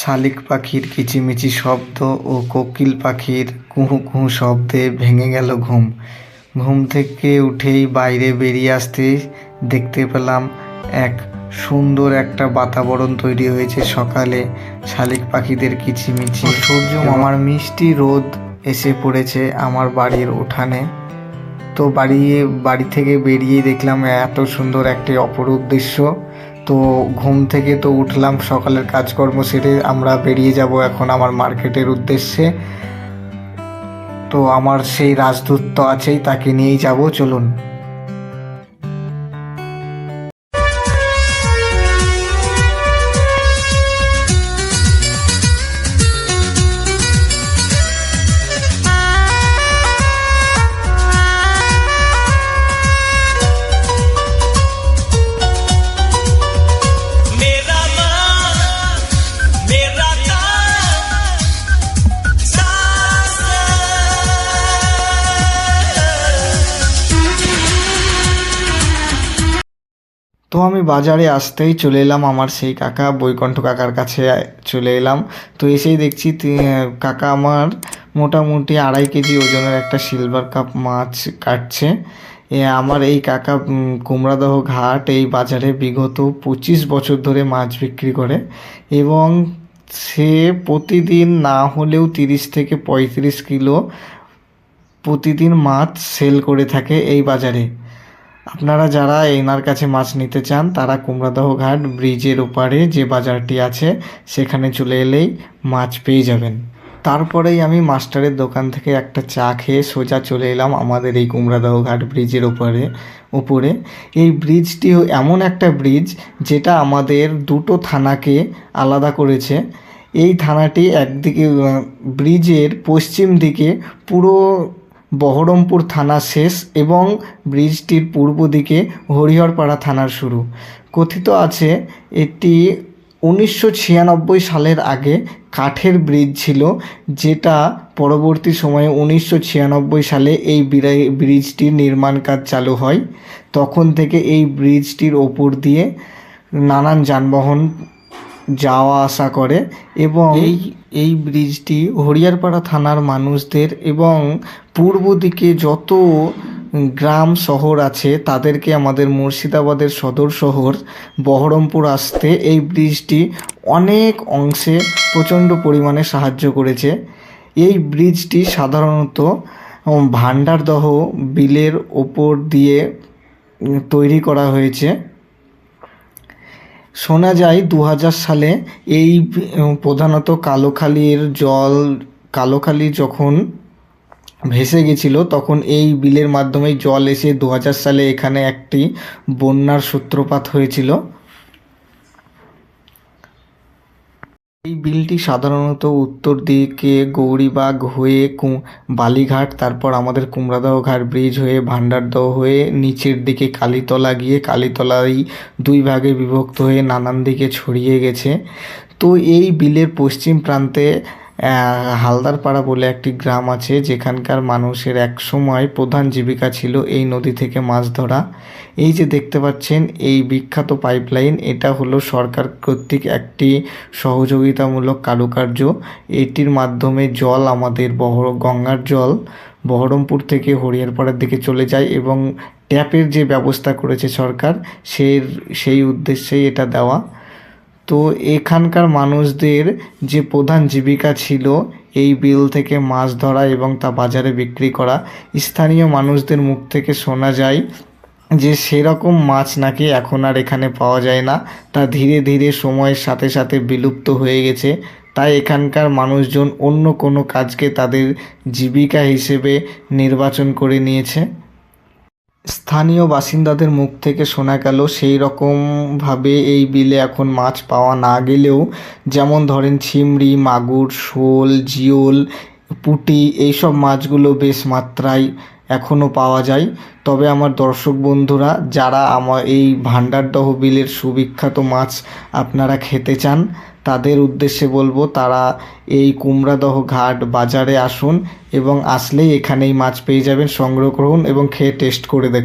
শালিক পাখির কিচিমিচি শব্দ ও কোকিল পাখির কুহু কুহু শব্দে ভেঙে গেল ঘুম। ঘুম থেকে উঠেই বাইরে বেরিয়ে আসতে দেখতে পেলাম এক সুন্দর একটা বাতাবরণ তৈরি হয়েছে সকালে। শালিক পাখিদের কিচিমিচি। সূর্য আমার মিষ্টি রোদ এসে পড়েছে আমার বাড়ির উঠানে। তো বাড়ি বাড়ি থেকে বেরিয়ে দেখলাম এত সুন্দর একটি অপরূপ দৃশ্য। তো ঘুম থেকে তো উঠলাম, সকালের কাজকর্ম সেরে আমরা বেরিয়ে যাব এখন আমার মার্কেটের উদ্দেশ্যে। তো আমার সেই রাজদূত তো আছেই, তাকে নিয়েই যাব, চলুন। তো আমি বাজারে আসতেই চলে এলাম আমার সেই কাকা, বৈকণ্ঠ কাকার কাছে চলে এলাম। তো এসেই দেখছি কাকা আমার মোটামুটি আড়াই কেজি ওজনের একটা সিলভার কাপ মাছ কাটছে। আমার এই কাকা কুমড়াদহ ঘাট এই বাজারে বিগত পঁচিশ বছর ধরে মাছ বিক্রি করে এবং সে প্রতিদিন না হলেও তিরিশ থেকে পঁয়ত্রিশ কিলো প্রতিদিন মাছ সেল করে থাকে এই বাজারে। আপনারা যারা এনার কাছে মাছ নিতে চান, তারা কুমড়াদহ ঘাট ব্রিজের ওপারে যে বাজারটি আছে, সেখানে চলে এলেই মাছ পেয়ে যাবেন। তারপরেই আমি মাস্টারের দোকান থেকে একটা চা খেয়ে সোজা চলে এলাম আমাদের এই কুমড়াদহ ঘাট ব্রিজের ওপরে উপরে এই ব্রিজটি এমন একটা ব্রিজ যেটা আমাদের দুটো থানাকে আলাদা করেছে। এই থানাটি একদিকে ব্রিজের পশ্চিম দিকে পুরো বহরমপুর থানা শেষ এবং ব্রিজটির পূর্ব দিকে হরিহরপাড়া থানার শুরু। কথিত আছে, এটি উনিশশো ছিয়ানব্বই সালের আগে কাঠের ব্রিজ ছিল, যেটা পরবর্তী সময়ে উনিশশো ছিয়ানব্বই সালে এই বিরা- ব্রিজটির নির্মাণ কাজ চালু হয়। তখন থেকে এই ব্রিজটির ওপর দিয়ে নানান যানবাহন যাওয়া আসা করে এবং এই এই ব্রিজটি হরিয়ারপাড়া থানার মানুষদের এবং পূর্ব দিকে যত গ্রাম শহর আছে তাদেরকে আমাদের মুর্শিদাবাদের সদর শহর বহরমপুর আসতে এই ব্রিজটি অনেক অংশে প্রচণ্ড পরিমাণে সাহায্য করেছে। এই ব্রিজটি সাধারণত উম, ভান্ডারদহ বিলের ওপর দিয়ে তৈরি করা হয়েছে। শোনা যায় দু হাজার সালে এই প্রধানত কালোখালির জল, কালোখালি যখন ভেসে গেছিল, তখন এই বিলের মাধ্যমেই জল এসে দু হাজার সালে এখানে একটি বন্যার সূত্রপাত হয়েছিল। এই বিলটি সাধারণত উত্তর দিকে গৌরীবাগ হয়ে বালিঘাট, তারপর আমাদের কুমড়াদহ ঘাট ব্রিজ হয়ে ভান্ডারদহ হয়ে নিচের দিকে কালীতলা গিয়ে কালীতলাই দুই ভাগে বিভক্ত হয়ে নানান দিকে ছড়িয়ে গেছে। তো এই বিলের পশ্চিম প্রান্তে হালদারপাড়া বলে একটি গ্রাম আছে, যেখানকার মানুষের এক সময় প্রধান জীবিকা ছিল এই নদী থেকে মাছ ধরা। এই যে দেখতে পাচ্ছেন, এই বিখ্যাত পাইপলাইন এটা হলো সরকার কর্তৃক একটি সহযোগিতামূলক কারুকার্য। এটির মাধ্যমে জল আমাদের বহর, গঙ্গার জল বহরমপুর থেকে হরিয়ারপাড়ার দিকে চলে যায় এবং ট্যাপের যে ব্যবস্থা করেছে সরকার সেই সেই উদ্দেশ্যেই এটা দেওয়া। তো এখানকার মানুষদের যে প্রধান জীবিকা ছিল, এই বিল থেকে মাছ ধরা এবং তা বাজারে বিক্রি করা, স্থানীয় মানুষদের মুখ থেকে শোনা যায় যে সেরকম মাছ নাকি এখন আর এখানে পাওয়া যায় না। তা ধীরে ধীরে সময়ের সাথে সাথে বিলুপ্ত হয়ে গেছে। তাই এখানকার মানুষজন অন্য কোনো কাজকে তাদের জীবিকা হিসেবে নির্বাচন করে নিয়েছে। স্থানীয় বাসিন্দাদের মুখ থেকে শোনা গেল, সেই রকমভাবে এই বিলে এখন মাছ পাওয়া না গেলেও যেমন ধরেন চিংড়ি মাগুর, শোল, জিওল, পুঁটি, এইসব মাছগুলো বেশ মাত্রায় এখনও পাওয়া যায়। তবে আমার দর্শক বন্ধুরা, যারা আমার এই ভাণ্ডারদহ বিলের সুবিখ্যাত মাছ আপনারা খেতে চান, তাদের উদ্দেশ্যে বলব, তারা এই কুমড়াদহ ঘাট বাজারে আসুন এবং আসলেই এখানেই মাছ পেয়ে যাবেন, সংগ্রহ করুন এবং খেয়ে টেস্ট করে দেখুন।